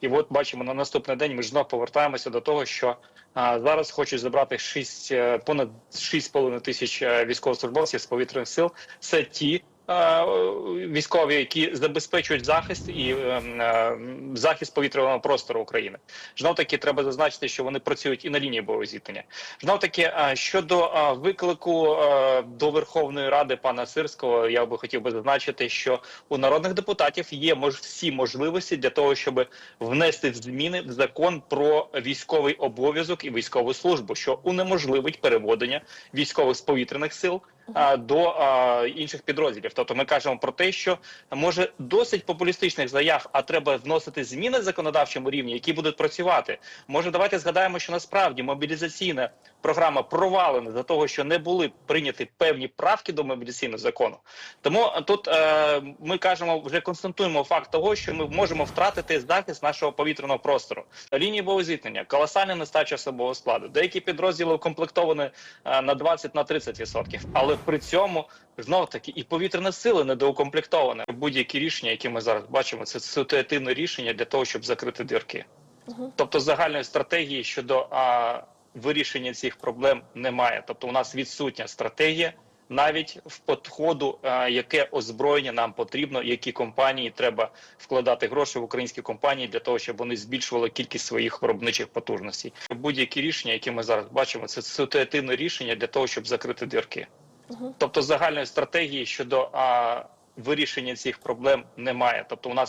І от бачимо на наступний день. Ми ж знов повертаємося до того, що а, зараз хочуть забрати 6, е, понад 6,5 тисяч е, військовослужбовців з повітряних сил. Це ті. Е, Військові, які забезпечують захист і е, е, захист повітряного простору України, знов таки треба зазначити, що вони працюють і на лінії бойового зіткнення. Знов таки е, щодо виклику до Верховної Ради пана Сирського, я би хотів би зазначити, що у народних депутатів є мож всі можливості для того, щоб внести зміни в закон про військовий обов'язок і військову службу, що унеможливить переводення військових з повітряних сил до інших підрозділів. Тобто, ми кажемо про те, що може досить популістичних заяв, а треба вносити зміни в законодавчому рівні, які будуть працювати. Може, давайте згадаємо, що насправді мобілізаційна програма провалена за того, що не були прийняті певні правки до мобілізаційного закону. Тому тут е, ми кажемо, вже констатуємо факт того, що ми можемо втратити захист нашого повітряного простору. Лінії бойового зіткнення, колосальна нестача особового складу. Деякі підрозділи укомплектовані е, на 20 на 30%. Але при цьому знов таки і повітряні сили недоукомплектовані. Будь-які рішення, які ми зараз бачимо, це ситуативне рішення для того, щоб закрити дірки. Тобто загальної стратегії щодо а, вирішення цих проблем немає. Тобто, у нас відсутня стратегія навіть в підходу, а, яке озброєння нам потрібно, які компанії треба вкладати гроші в українські компанії для того, щоб вони збільшували кількість своїх виробничих потужностей. Будь-які рішення, які ми зараз бачимо, це ситуативне рішення для того, щоб закрити дірки. Тобто загальної стратегії щодо а, вирішення цих проблем немає. Тобто, у нас